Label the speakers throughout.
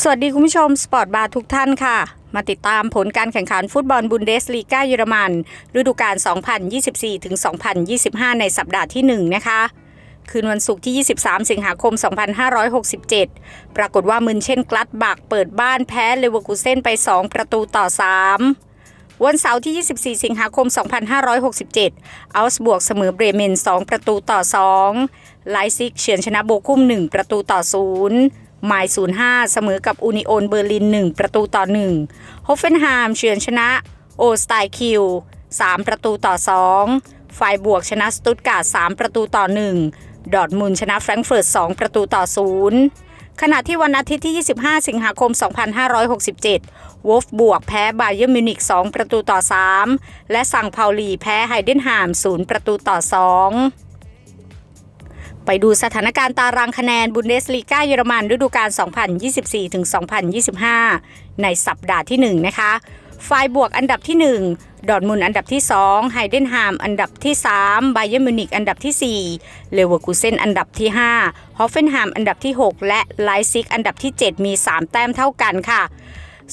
Speaker 1: สวัสดีคุณผู้ชมสปอร์ตบาร์ทุกท่านค่ะ มาติดตามผลการแข่งขันฟุตบอลบุนเดสลีกาเยอรมัน ฤดูกาล 2,024-2,025 ในสัปดาห์ที่ 1 นะคะ คืนวันศุกร์ที่ 23 สิงหาคม 2567 ปรากฏว่ามึนเช่นกลัดบักเปิดบ้านแพ้เลเวอร์คูเซนไป 2 ประตูต่อ 3 วันเสาร์ที่ 24 สิงหาคม 2567 อัลส์บวกเสมอเบรเมน 2 ประตูต่อ 2 ไลซิกเฉือนชนะโบกุ้ม1 ประตูต่อ 0 ไมล์05 เสมอกับอูนิโอนเบอร์ลิน 1 ประตูต่อ1โฮฟเฟนไฮม์เฉือนชนะโอสไตคิว 3 ประตูต่อ 2 ฝ่ายบวกชนะสตุตการ์ด3ประตูต่อ 1 ดอร์ทมุนชนะแฟรงก์เฟิร์ต 2 ประตูต่อ 0 ขณะที่วันอาทิตย์ที่ 25 สิงหาคม 2567 วอฟบวกแพ้บาเยอร์มิวนิก 2 ประตูต่อ 3 และสั่งเผาลีแพ้ไฮเดนไฮาม0ประตูต่อ 2 ไปดูสถานการณ์ตารางคะแนนบุนเดสลีกาเยอรมันฤดูกาล 2024-2025 ในสัปดาห์ที่ 1 นะคะฝ่ายบวกอันดับที่ 1 ดอร์มุนอันดับที่ 2 ไฮเดนฮามอันดับที่ 3 ไบเยอร์มิวนิกอันดับที่ 4 เลเวอร์คูเซนอันดับที่ 5 ฮอฟเฟนไฮมอันดับที่ 6 และไลซิกอันดับที่ 7 มี 3 แต้มเท่ากันค่ะ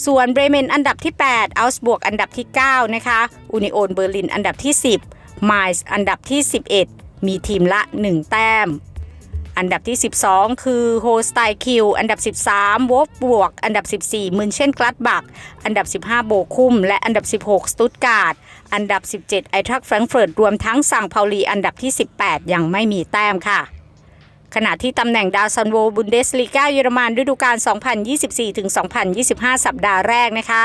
Speaker 1: ส่วนเบรเมนอันดับที่ 8 อัลส์บวกอันดับที่ 9 นะคะอูนิโอนเบอร์ลินอันดับที่ 10 ไมล์อันดับที่ 11 มีทีมละ 1 แต้ม อันดับที่ 12 คือโฮสไตคิว อันดับ 13วอฟบวก อันดับ 14มืนเช่นกลัดบัก อันดับ 15 โบคุม และอันดับ 16 สตุตการ์ด อันดับ 17 ไอทักแฟรงเฟิร์ตรวมทั้งสั่งเผาลี อันดับที่ 18 ยังไม่มีแต้มค่ะขณะที่ตำแหน่งดาวซันโวบุนเดสลีกาเยอรมันฤดูกาล 2024-2025 สัปดาห์แรกนะคะ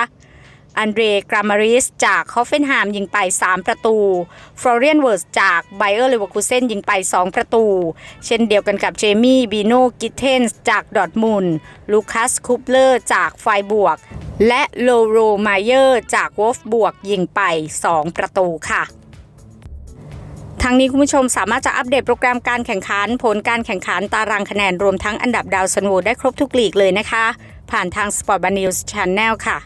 Speaker 1: อันเดรกรามาริสจากฮอฟเฟนไฮม์ยิงไป 3 ประตู ฟลอเรียนเวิร์สจากไบเออร์เลเวอร์คูเซนยิงไป 2 ประตู เช่นเดียวกันกับเจมี่บีโนกิเทนส์จากดอทมุนลูคัสคูปเลอร์จากไฟบวก และโลโรไมเยอร์จากวอฟบวกยิงไป 2 ประตูค่ะทั้งนี้คุณผู้ชมสามารถจะอัปเดตโปรแกรมการแข่งขัน ผลการแข่งขันตารางคะแนนรวมทั้งอันดับดาวซันโวได้ครบทุกลีกเลยนะคะ ผ่านทาง Sport b a News Channel ค่ะ